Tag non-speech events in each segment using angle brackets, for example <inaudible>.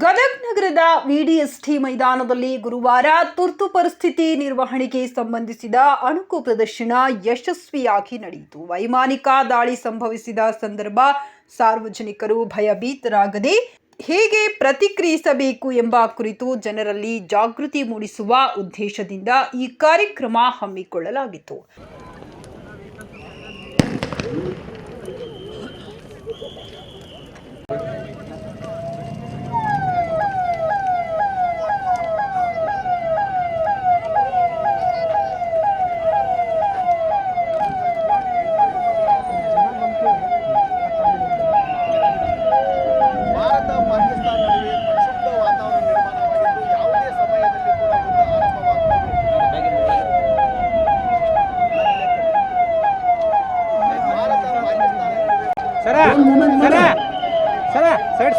ಗದಗ್ ನಗರದ ವಿಡಿಎಸ್ಟಿ ಮೈದಾನದಲ್ಲಿ ಗುರುವಾರ ತುರ್ತು ಪರಿಸ್ಥಿತಿ ನಿರ್ವಹಣೆಗೆ ಸಂಬಂಧಿಸಿದ ಅಣುಕು ಪ್ರದರ್ಶನ ಯಶಸ್ವಿಯಾಗಿ ನಡೆಯಿತು. ವೈಮಾನಿಕ ದಾಳಿ ಸಂಭವಿಸಿದ ಸಂದರ್ಭ ಸಾರ್ವಜನಿಕರು ಭಯಭೀತರಾಗದೆ ಹೇಗೆ ಪ್ರತಿಕ್ರಿಯಿಸಬೇಕು ಎಂಬ ಕುರಿತು ಜನರಲ್ಲಿ ಜಾಗೃತಿ ಮೂಡಿಸುವ ಉದ್ದೇಶದಿಂದ ಈ ಕಾರ್ಯಕ್ರಮ ಹಮ್ಮಿಕೊಳ್ಳಲಾಗಿತ್ತು.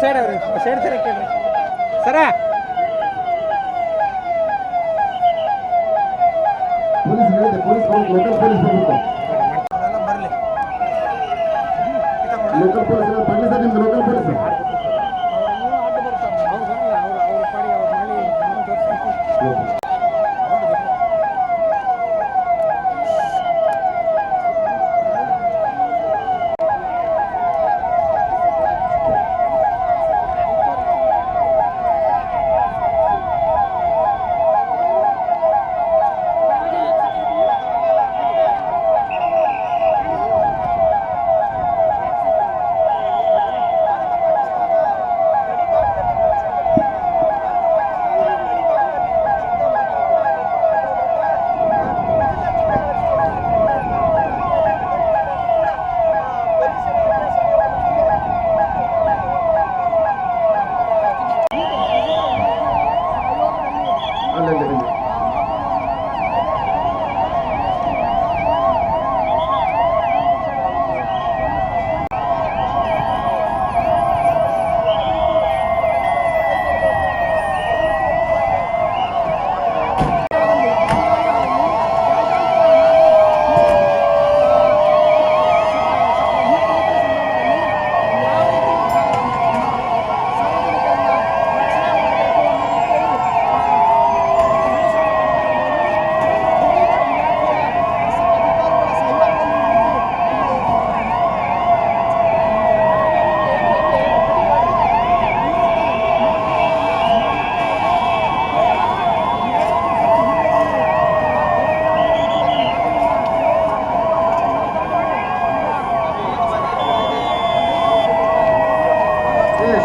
ಸೈಡ್ ಅವ್ರಿ ಸರ ಕೇಳ್ರಿ. ಸರ?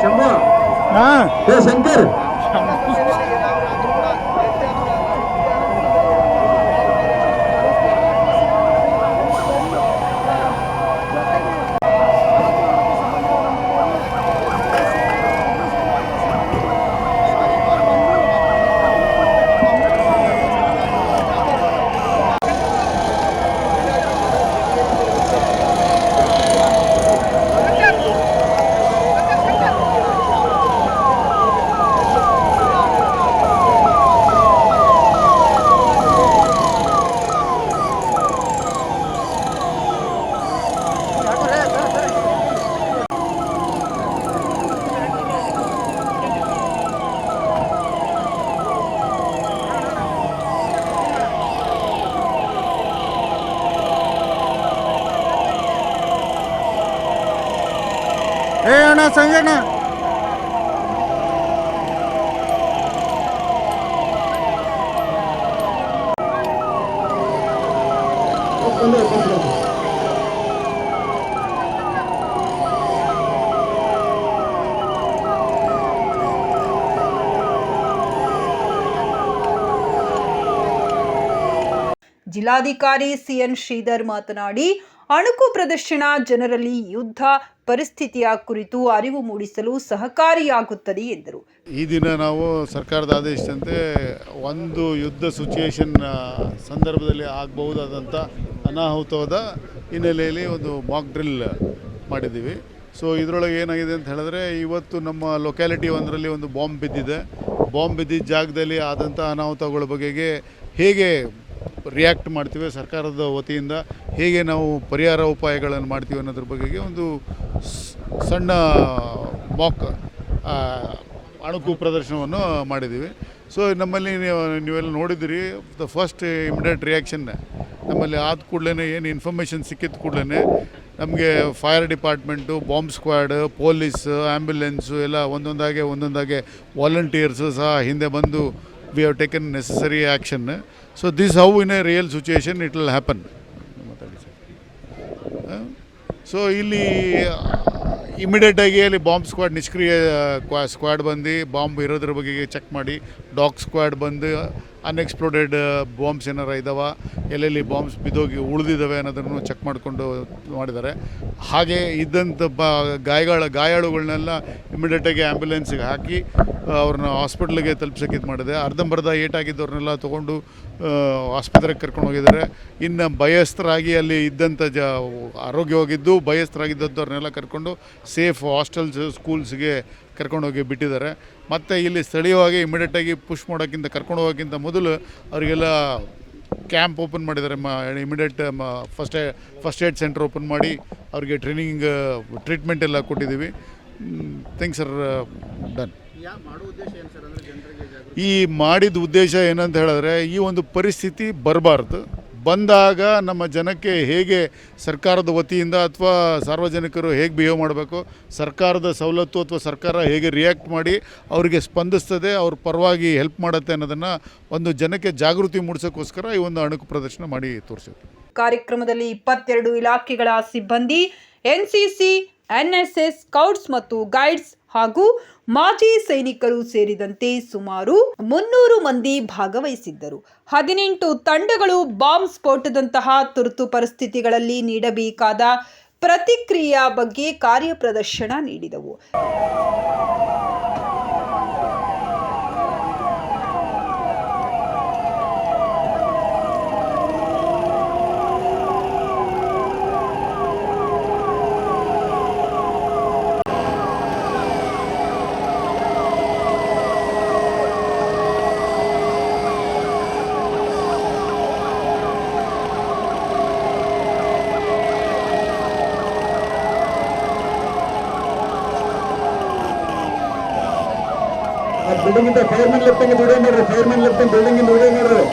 சம்பா சங்கர். ಬಂದೆ ಜಿಲ್ಲಾಧಿಕಾರಿ ಸಿಎನ್ ಶ್ರೀಧರ್ ಮಾತನಾಡಿ ಅಣುಕು ಪ್ರದರ್ಶನ ಜನರಲ್ಲಿ ಯುದ್ಧ ಪರಿಸ್ಥಿತಿಯ ಕುರಿತು ಅರಿವು ಮೂಡಿಸಲು ಸಹಕಾರಿಯಾಗುತ್ತದೆ ಎಂದರು. ಈ ದಿನ ನಾವು ಸರ್ಕಾರದ ಆದೇಶದಂತೆ ಒಂದು ಯುದ್ಧ ಸಿಚುಯೇಷನ್ ಸಂದರ್ಭದಲ್ಲಿ ಆಗಬಹುದಾದಂಥ ಅನಾಹುತವಾದ ಹಿನ್ನೆಲೆಯಲ್ಲಿ ಒಂದು ಮಾಕ್ ಡ್ರಿಲ್ ಮಾಡಿದ್ದೀವಿ. ಸೊ ಇದರೊಳಗೆ ಏನಾಗಿದೆ ಅಂತ ಹೇಳಿದ್ರೆ, ಇವತ್ತು ನಮ್ಮ ಲೊಕ್ಯಾಲಿಟಿ ಒಂದರಲ್ಲಿ ಒಂದು ಬಾಂಬ್ ಬಿದ್ದಿದೆ. ಬಾಂಬ್ ಬಿದ್ದಿದ್ದ ಜಾಗದಲ್ಲಿ ಆದಂಥ ಅನಾಹುತಗಳ ಬಗೆಗೆ ಹೇಗೆ ರಿಯಾಕ್ಟ್ ಮಾಡ್ತೀವಿ ಸರ್ಕಾರದ ವತಿಯಿಂದ. ಹೇಗೆ ನಾವು ಪರಿಹಾರ ಉಪಾಯಗಳನ್ನು ಮಾಡ್ತೀವಿ ಅನ್ನೋದ್ರ ಬಗೆಗೆ ಒಂದು ಸಣ್ಣ ಮಾಕ್ ಅಣುಕು ಪ್ರದರ್ಶನವನ್ನು ಮಾಡಿದ್ದೀವಿ. ಸೊ ನಮ್ಮಲ್ಲಿ ನೀವು, ನೀವೆಲ್ಲ ನೋಡಿದಿರಿ ದ ಫಸ್ಟ್ ಇಮಿಡಿಯೇಟ್ ರಿಯಾಕ್ಷನ್ ನಮ್ಮಲ್ಲಿ ಆದ ಕೂಡಲೇ ಏನು ಇನ್ಫಾರ್ಮೇಷನ್ ಸಿಕ್ಕಿದ ಕೂಡಲೇ ನಮಗೆ fire department bomb squad police ambulance ಎಲ್ಲ ಒಂದೊಂದಾಗೆ ಒಂದೊಂದಾಗೆ ವಾಲಂಟಿಯರ್ಸು ಸಹ ಹಿಂದೆ ಬಂದು we have taken necessary action so this how in a real situation it will happen so ಇಲ್ಲಿ ಇಮಿಡಿಯೇಟಾಗಿ ಅಲ್ಲಿ ಬಾಂಬ್ ಸ್ಕ್ವಾಡ್ ನಿಷ್ಕ್ರಿಯ ಕ್ವಾ ಸ್ಕ್ವಾಡ್ ಬಂದು ಬಾಂಬ್ ಇರೋದ್ರ ಬಗ್ಗೆ ಚೆಕ್ ಮಾಡಿ ಡಾಗ್ ಸ್ಕ್ವಾಡ್ ಬಂದು ಅನ್ಎಕ್ಸ್ಪ್ಲೋಡೆಡ್ ಬಾಂಬ್ಸ್ ಏನಾರು ಇದ್ದಾವ ಎಲ್ಲೆಲ್ಲಿ ಬಾಂಬ್ಸ್ ಬಿದ್ದೋಗಿ ಉಳಿದಿದ್ದಾವೆ ಅನ್ನೋದನ್ನು ಚೆಕ್ ಮಾಡಿಕೊಂಡು ಮಾಡಿದ್ದಾರೆ. ಹಾಗೆ ಇದ್ದಂಥ ಬ, ಗಾಯಗಳ, ಗಾಯಾಳುಗಳನ್ನೆಲ್ಲ ಇಮಿಡಿಯೇಟಾಗಿ ಆ್ಯಂಬುಲೆನ್ಸಿಗೆ ಹಾಕಿ ಅವ್ರನ್ನ ಹಾಸ್ಪಿಟ್ಲಿಗೆ ತಲುಪಿಸೋಕೆ ಇದು ಮಾಡಿದೆ. ಅರ್ಧಂಬರ್ಧ ಏಟಾಗಿದ್ದವ್ರನ್ನೆಲ್ಲ ತೊಗೊಂಡು ಆಸ್ಪತ್ರೆಗೆ ಕರ್ಕೊಂಡು ಹೋಗಿದ್ದಾರೆ. ಇನ್ನು ಭಯಸ್ಥರಾಗಿ ಅಲ್ಲಿ ಇದ್ದಂಥ ಜ, ಆರೋಗ್ಯವಾಗಿದ್ದು ಭಯಸ್ಥರಾಗಿದ್ದವ್ರನ್ನೆಲ್ಲ ಕರ್ಕೊಂಡು ಸೇಫ್ ಹಾಸ್ಟೆಲ್ಸ್ ಸ್ಕೂಲ್ಸ್ಗೆ ಕರ್ಕೊಂಡೋಗಿ ಬಿಟ್ಟಿದ್ದಾರೆ. ಮತ್ತು ಇಲ್ಲಿ ಸ್ಥಳೀಯವಾಗಿ ಇಮಿಡಿಯೇಟಾಗಿ ಪುಷ್ ಮಾಡೋಕ್ಕಿಂತ ಕರ್ಕೊಂಡು ಹೋಗೋಕ್ಕಿಂತ ಮೊದಲು ಅವರಿಗೆಲ್ಲ ಕ್ಯಾಂಪ್ ಓಪನ್ ಮಾಡಿದ್ದಾರೆ. ಮ ಇಮಿಡಿಯೇಟ್ ಮ first first aid centre open ಮಾಡಿ ಅವ್ರಿಗೆ ಟ್ರೈನಿಂಗ್ ಟ್ರೀಟ್ಮೆಂಟ್ ಎಲ್ಲ ಕೊಟ್ಟಿದ್ದೀವಿ. ಥ್ಯಾಂಕ್ ಸರ್ ಡನ್ ಈ ಮಾಡಿದ ಉದ್ದೇಶ ಏನಂತ ಹೇಳಿದ್ರೆ ಈ ಒಂದು ಪರಿಸ್ಥಿತಿ ಬರಬಾರ್ದು. ಬಂದಾಗ ನಮ್ಮ ಜನಕ್ಕೆ ಹೇಗೆ ಸರ್ಕಾರದ ವತಿಯಿಂದ ಅಥವಾ ಸಾರ್ವಜನಿಕರು ಹೇಗೆ ಬಿಹೇವ್ ಮಾಡಬೇಕು, ಸರ್ಕಾರದ ಸವಲತ್ತು ಅಥವಾ ಸರ್ಕಾರ ಹೇಗೆ ರಿಯಾಕ್ಟ್ ಮಾಡಿ ಅವರಿಗೆ ಸ್ಪಂದಿಸ್ತದೆ, ಅವ್ರ ಪರವಾಗಿ ಹೆಲ್ಪ್ ಮಾಡುತ್ತೆ ಅನ್ನೋದನ್ನು ಒಂದು ಜನಕ್ಕೆ ಜಾಗೃತಿ ಮೂಡಿಸೋಕ್ಕೋಸ್ಕರ ಈ ಒಂದು ಅಣುಕು ಪ್ರದರ್ಶನ ಮಾಡಿ ತೋರಿಸಿದ್ರು. ಕಾರ್ಯಕ್ರಮದಲ್ಲಿ ಇಪ್ಪತ್ತೆರಡು ಇಲಾಖೆಗಳ ಸಿಬ್ಬಂದಿ ಎನ್ಸಿಸಿ ಎನ್ಎಸ್ಎಸ್ ಸ್ಕೌಟ್ಸ್ ಮತ್ತು ಗೈಡ್ಸ್ ಹಾಗೂ ಮಾಜಿ ಸೈನಿಕರು ಸೇರಿದಂತೆ ಸುಮಾರು ಮುನ್ನೂರು ಮಂದಿ ಭಾಗವಹಿಸಿದ್ದರು. ಹದಿನೆಂಟು ತಂಡಗಳು ಬಾಂಬ್ ಸ್ಫೋಟದಂತಹ ತುರ್ತು ಪರಿಸ್ಥಿತಿಗಳಲ್ಲಿ ನೀಡಬೇಕಾದ ಪ್ರತಿಕ್ರಿಯೆಯ ಬಗ್ಗೆ ಕಾರ್ಯಪ್ರದರ್ಶನ ನೀಡಿದವು. ಆ ಬಿಲ್ಡಿಂಗ್ ಇಂದ ಫೈರ್ಮನ್ ಲೆಫ್ಟ್ ಹಂಗೆ ವಿಡಿಯೋ ಮಾಡ್ರಿ ಫೈರ್ಮನ್ ಲೆಫ್ಟ್ ಬಿಲ್ಡಿಂಗ್ ಇಂದ ವಿಡಿಯೋ ಮಾಡ್ರಿ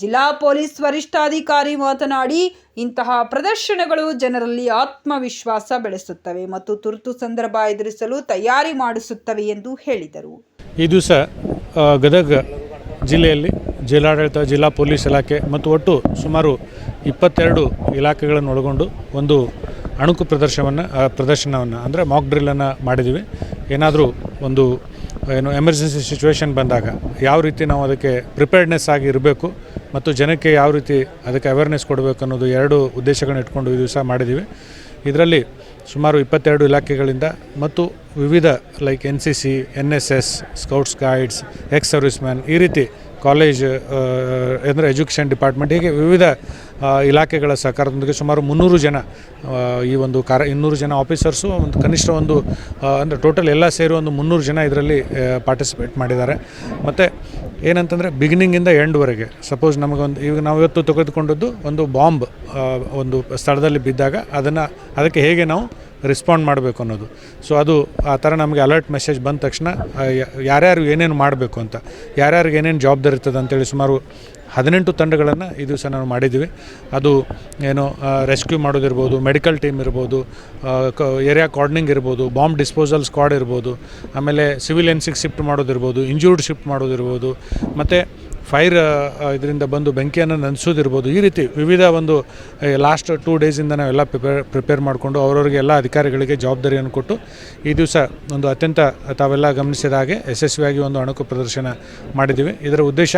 ಜಿಲ್ಲಾ ಪೊಲೀಸ್ ವರಿಷ್ಠಾಧಿಕಾರಿ ಮಾತನಾಡಿ, ಇಂತಹ ಪ್ರದರ್ಶನಗಳು ಜನರಲ್ಲಿ ಆತ್ಮವಿಶ್ವಾಸ ಬೆಳೆಸುತ್ತವೆ ಮತ್ತು ತುರ್ತು ಸಂದರ್ಭ ಎದುರಿಸಲು ತಯಾರಿ ಮಾಡಿಸುತ್ತವೆ ಎಂದು ಹೇಳಿದರು. ಈ ಸಹ ಗದಗ ಜಿಲ್ಲೆಯಲ್ಲಿ ಜಿಲ್ಲಾಡಳಿತ, ಜಿಲ್ಲಾ ಪೊಲೀಸ್ ಇಲಾಖೆ ಮತ್ತು ಒಟ್ಟು ಸುಮಾರು ಇಪ್ಪತ್ತೆರಡು ಇಲಾಖೆಗಳನ್ನು ಒಳಗೊಂಡು ಒಂದು ಅಣುಕು ಪ್ರದರ್ಶನವನ್ನು ಪ್ರದರ್ಶನವನ್ನು, ಅಂದರೆ ಮಾಕ್ ಡ್ರಿಲ್ಲನ್ನು ಮಾಡಿದ್ದೀವಿ. ಏನಾದರೂ ಒಂದು, ಏನು ಎಮರ್ಜೆನ್ಸಿ ಸಿಚುವೇಶನ್ ಬಂದಾಗ ಯಾವ ರೀತಿ ನಾವು ಅದಕ್ಕೆ ಪ್ರಿಪೇರ್ಡ್ನೆಸ್ ಆಗಿ ಇರಬೇಕು ಮತ್ತು ಜನಕ್ಕೆ ಯಾವ ರೀತಿ ಅದಕ್ಕೆ ಅವೇರ್ನೆಸ್ ಕೊಡಬೇಕು ಅನ್ನೋದು ಎರಡು ಉದ್ದೇಶಗಳನ್ನ ಇಟ್ಕೊಂಡು ಈ ದಿವಸ ಮಾಡಿದ್ದೀವಿ. ಇದರಲ್ಲಿ ಸುಮಾರು ಇಪ್ಪತ್ತೆರಡು ಇಲಾಖೆಗಳಿಂದ ಮತ್ತು ವಿವಿಧ like N C C N S S scouts guides ex service man ಈ ರೀತಿ ಕಾಲೇಜ್ ಅಂದರೆ ಎಜುಕೇಷನ್ ಡಿಪಾರ್ಟ್ಮೆಂಟ್ ಹೀಗೆ ವಿವಿಧ ಇಲಾಖೆಗಳ ಸಹಕಾರದೊಂದಿಗೆ ಸುಮಾರು ಮುನ್ನೂರು ಜನ ಈ ಒಂದು ಕಾರ ಇನ್ನೂರು ಜನ ಆಫೀಸರ್ಸು ಒಂದು ಕನಿಷ್ಠ ಒಂದು ಅಂದರೆ ಟೋಟಲ್ ಎಲ್ಲ ಸೇರಿ ಒಂದು ಮುನ್ನೂರು ಜನ ಇದರಲ್ಲಿ ಪಾರ್ಟಿಸಿಪೇಟ್ ಮಾಡಿದ್ದಾರೆ. ಮತ್ತು ಏನಂತಂದರೆ ಬಿಗಿನಿಂಗಿಂದ ಎಂಡ್ವರೆಗೆ ಸಪೋಸ್ ನಮಗೊಂದು, ಈಗ ನಾವು ಇವತ್ತು ತೆಗೆದುಕೊಂಡದ್ದು ಒಂದು ಬಾಂಬ್ ಒಂದು ಸ್ಥಳದಲ್ಲಿ ಬಿದ್ದಾಗ ಅದನ್ನು, ಅದಕ್ಕೆ ಹೇಗೆ ನಾವು ರೆಸ್ಪಾಂಡ್ ಮಾಡಬೇಕು ಅನ್ನೋದು. ಸೊ ಅದು ಆ ಥರ ನಮಗೆ ಅಲರ್ಟ್ ಮೆಸೇಜ್ ಬಂದ ತಕ್ಷಣ ಯಾರ್ಯಾರು ಏನೇನು ಮಾಡಬೇಕು ಅಂತ, ಯಾರ್ಯಾರಿಗೆ ಏನೇನು ಜವಾಬ್ದಾರಿ ಇರ್ತದೆ ಅಂತೇಳಿ ಸುಮಾರು ಹದಿನೆಂಟು ತಂಡಗಳನ್ನು ಈ ದಿವಸ ನಾವು ಮಾಡಿದ್ದೀವಿ. ಅದು ಏನು ರೆಸ್ಕ್ಯೂ ಮಾಡೋದಿರ್ಬೋದು ಮೆಡಿಕಲ್ ಟೀಮ್ ಇರ್ಬೋದು ಏರಿಯಾ ಕಾರ್ಡ್ನಿಂಗ್ ಇರ್ಬೋದು ಬಾಂಬ್ ಡಿಸ್ಪೋಸಲ್ ಸ್ಕ್ವಾಡ್ ಇರ್ಬೋದು, ಆಮೇಲೆ ಸಿವಿಲ್ ಎನ್ಸಿಗೆ ಶಿಫ್ಟ್ ಮಾಡೋದಿರ್ಬೋದು ಇಂಜೂರ್ಡ್ ಶಿಫ್ಟ್ ಮಾಡೋದಿರ್ಬೋದು, ಮತ್ತು ಫೈರ್ ಇದರಿಂದ ಬಂದು ಬೆಂಕಿಯನ್ನು ನಂದಿಸೋದಿರ್ಬೋದು, ಈ ರೀತಿ ವಿವಿಧ ಒಂದು ಲಾಸ್ಟ್ ಟೂ ಡೇಸಿಂದ ನಾವೆಲ್ಲ ಪ್ರಿಪೇರ್ ಪ್ರಿಪೇರ್ ಮಾಡಿಕೊಂಡು ಅವರವರಿಗೆ ಎಲ್ಲ ಅಧಿಕಾರಿಗಳಿಗೆ ಜವಾಬ್ದಾರಿಯನ್ನು ಕೊಟ್ಟು ಈ ದಿವಸ ಒಂದು ಅತ್ಯಂತ ತಾವೆಲ್ಲ ಗಮನಿಸಿದ ಹಾಗೆ ಯಶಸ್ವಿಯಾಗಿ ಒಂದು ಅಣುಕು ಪ್ರದರ್ಶನ ಮಾಡಿದ್ದೀವಿ. ಇದರ ಉದ್ದೇಶ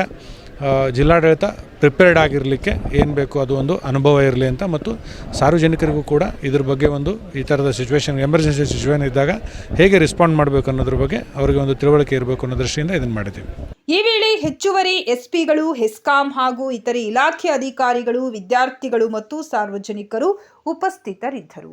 ಜಿಲ್ಲಾಡಳಿತ ಪ್ರಿಪೇರ್ಡ್ ಆಗಿರಲಿಕ್ಕೆ ಏನು ಬೇಕು ಅದು ಒಂದು ಅನುಭವ ಇರಲಿ ಅಂತ ಮತ್ತು ಸಾರ್ವಜನಿಕರಿಗೂ ಕೂಡ ಇದ್ರ ಬಗ್ಗೆ ಒಂದು ಈ ಥರದ ಸಿಚುವೇಶನ್ ಎಮರ್ಜೆನ್ಸಿ ಸಿಚುವೇಶನ್ ಇದ್ದಾಗ ಹೇಗೆ ರೆಸ್ಪಾಂಡ್ ಮಾಡಬೇಕು ಅನ್ನೋದ್ರ ಬಗ್ಗೆ ಅವರಿಗೆ ಒಂದು ತಿಳುವಳಿಕೆ ಇರಬೇಕು ಅನ್ನೋ ದೃಷ್ಟಿಯಿಂದ ಇದನ್ನು ಮಾಡಿದ್ದೀವಿ. ಈ ವೇಳೆ ಹೆಚ್ಚುವರಿ ಎಸ್ಪಿಗಳು, ಹೆಸ್ಕಾಂ ಹಾಗೂ ಇತರೆ ಇಲಾಖೆ ಅಧಿಕಾರಿಗಳು, ವಿದ್ಯಾರ್ಥಿಗಳು ಮತ್ತು ಸಾರ್ವಜನಿಕರು ಉಪಸ್ಥಿತರಿದ್ದರು.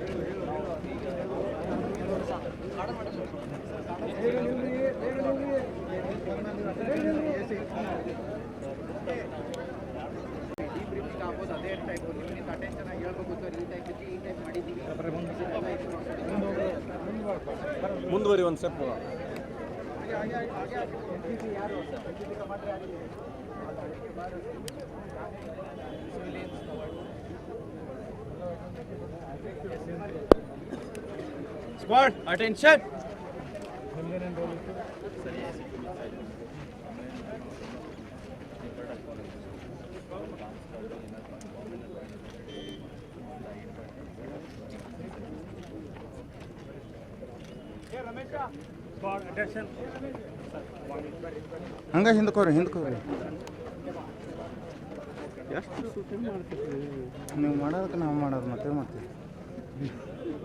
ಅದೇ ಟೈಪ್ ಅಟೆನ್ಷನ್ ಆಗಿ ಹೇಳ್ಬೇಕು ಸರ್ ಈ ಟೈಪ್ ಈ ಮುಂದುವರಿ ಒಂದು ಸ್ಟೆಪ್ ಸ್ಕ್ವಾಡ್ ಅಟೆನ್ಷನ್ ಹಂಗ ಹಿಂದ್ಕೋರಿ ಹಿಂದ್ಕೋರಿ ನೀವು ಮಾಡೋದಕ್ಕೆ ನಾವು ಮಾಡೋದು ಮತ್ತೆ ಮತ್ತೆ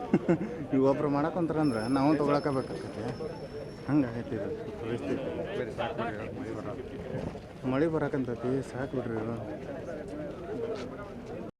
<laughs> ನೀವು ಒಬ್ರು ಮಾಡಕ್ಕಂತಾರಂದ್ರೆ ನಾವು ತೊಗೊಳಕಬೇಕಾಗತ್ತೆ ಹಂಗಾಗೈತಿ ಇದು. ಪರಿಸ್ಥಿತಿ ಮಳೆ ಬರಕಂತೈತಿ ಸಾಕು ಬಿಡ್ರಿ